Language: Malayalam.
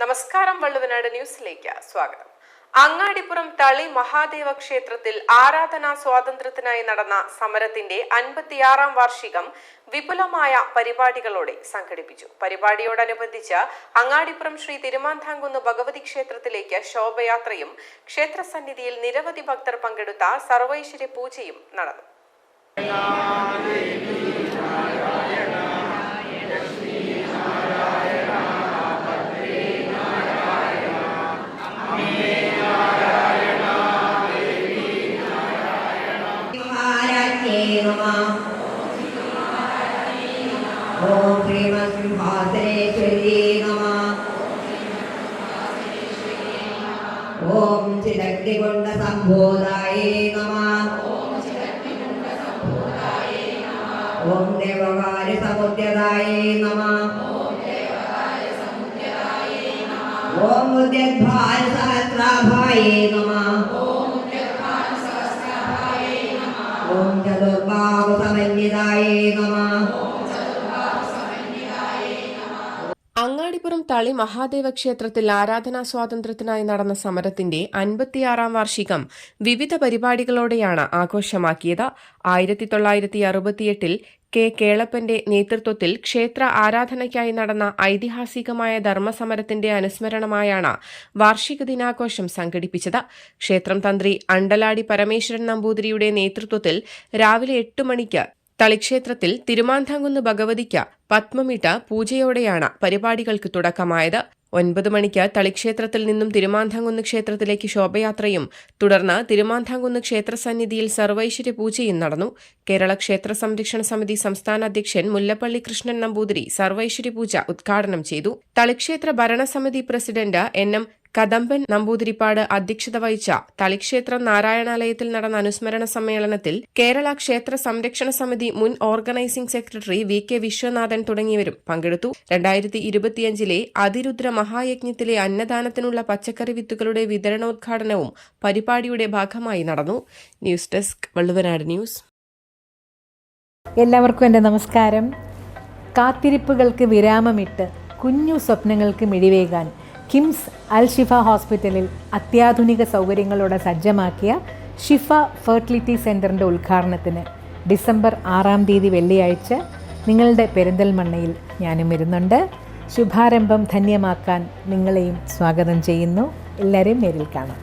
നമസ്കാരം വള്ളുവനാട് ന്യൂസിലേക്ക് സ്വാഗതം. അങ്ങാടിപ്പുറം തളി മഹാദേവ ക്ഷേത്രത്തിൽ ആരാധനാ സ്വാതന്ത്ര്യത്തിനായി നടന്ന സമരത്തിന്റെ അൻപത്തിയാറാം വാർഷികം വിപുലമായ പരിപാടികളോടെ സംഘടിപ്പിച്ചു. പരിപാടിയോടനുബന്ധിച്ച് അങ്ങാടിപ്പുറം ശ്രീ തിരുമാന്താംകുന്ന് ഭഗവതി ക്ഷേത്രത്തിലേക്ക് ശോഭയാത്രയും ക്ഷേത്രസന്നിധിയിൽ നിരവധി ഭക്തർ പങ്കെടുത്ത സർവൈശ്വര്യ പൂജയും നടന്നു. नमः ॐ श्रीमत्सिंहासनेश्वर्यै नमः ॐ चिदग्निकुण्डसम्बोधायै नमः ॐ देवकार्यसमुद्यतायै नमः ॐ उद्यद्भारसहस्राभायै नमः അങ്ങാടിപ്പുറം തളി മഹാദേവ ക്ഷേത്രത്തിൽ ആരാധനാ സ്വാതന്ത്ര്യത്തിനായി നടന്ന സമരത്തിന്റെ അൻപത്തിയാറാം വാർഷികം വിവിധ പരിപാടികളോടെയാണ് ആഘോഷമാക്കിയത്. ആയിരത്തി തൊള്ളായിരത്തി അറുപത്തിയെട്ടിൽ കെ കേളപ്പന്റെ നേതൃത്വത്തിൽ ക്ഷേത്ര ആരാധനയ്ക്കായി നടന്ന ഐതിഹാസികമായ ധർമ്മസമരത്തിന്റെ അനുസ്മരണമായാണ് വാർഷിക ദിനാഘോഷം സംഘടിപ്പിച്ചത്. ക്ഷേത്രം തന്ത്രി അണ്ടലാടി പരമേശ്വരൻ നമ്പൂതിരിയുടെ നേതൃത്വത്തിൽ രാവിലെ എട്ട് മണിക്ക് തളിക്ഷേത്രത്തിൽ തിരുമാന്താംകുന്ന് ഭഗവതിക്ക് പത്മമിട്ട പൂജയോടെയാണ് പരിപാടികൾക്ക് തുടക്കമായത്. ഒൻപത് മണിക്ക് തളിക്ഷേത്രത്തിൽ നിന്നും തിരുമാന്താംകുന്ന് ക്ഷേത്രത്തിലേക്ക് ശോഭയാത്രയും തുടർന്ന് തിരുമാന്താംകുന്ന് ക്ഷേത്രസന്നിധിയിൽ സർവൈശ്വര്യ പൂജയും നടന്നു. കേരള ക്ഷേത്ര സംരക്ഷണ സമിതി സംസ്ഥാന അധ്യക്ഷൻ മുല്ലപ്പള്ളി കൃഷ്ണൻ നമ്പൂതിരി സർവൈശ്വര്യ പൂജ ഉദ്ഘാടനം ചെയ്തു. തളിക്ഷേത്ര ഭരണസമിതി president N M Kadamban Namboothiripad അധ്യക്ഷത വഹിച്ച തളിക്ഷേത്ര നാരായണാലയത്തിൽ നടന്ന അനുസ്മരണ സമ്മേളനത്തിൽ കേരള ക്ഷേത്ര സംരക്ഷണ സമിതി മുൻ organising secretary V K Viswanathan തുടങ്ങിയവരും പങ്കെടുത്തു. രണ്ടായിരത്തി ഇരുപത്തിയഞ്ചിലെ അതിരുദ്ര മഹായജ്ഞത്തിലെ അന്നദാനത്തിനുള്ള പച്ചക്കറി വിത്തുകളുടെ വിതരണോദ്ഘാടനവും പരിപാടിയുടെ ഭാഗമായി നടന്നു. News desk Valluvanad news. എല്ലാവർക്കും എന്റെ നമസ്കാരം. കാത്തിരിപ്പുകൾക്ക് വിരാമമിട്ട് കുഞ്ഞു സ്വപ്നങ്ങൾക്ക് മിഴിവേകാൻ കിംസ് അൽ ഷിഫ ഹോസ്പിറ്റലിൽ അത്യാധുനിക സൗകര്യങ്ങളോടെ സജ്ജമാക്കിയ ഷിഫ ഫെർട്ടിലിറ്റി സെന്ററിന്റെ ഉദ്ഘാടനത്തിന് ഡിസംബർ ആറാം തീയതി വെള്ളിയാഴ്ച നിങ്ങളുടെ പെരിന്തൽമണ്ണയിൽ ഞാനും വരുന്നുണ്ട്. ശുഭാരംഭം ധന്യമാക്കാൻ നിങ്ങളെയും സ്വാഗതം ചെയ്യുന്നു. എല്ലാവരെയും നേരിൽ കാണാം.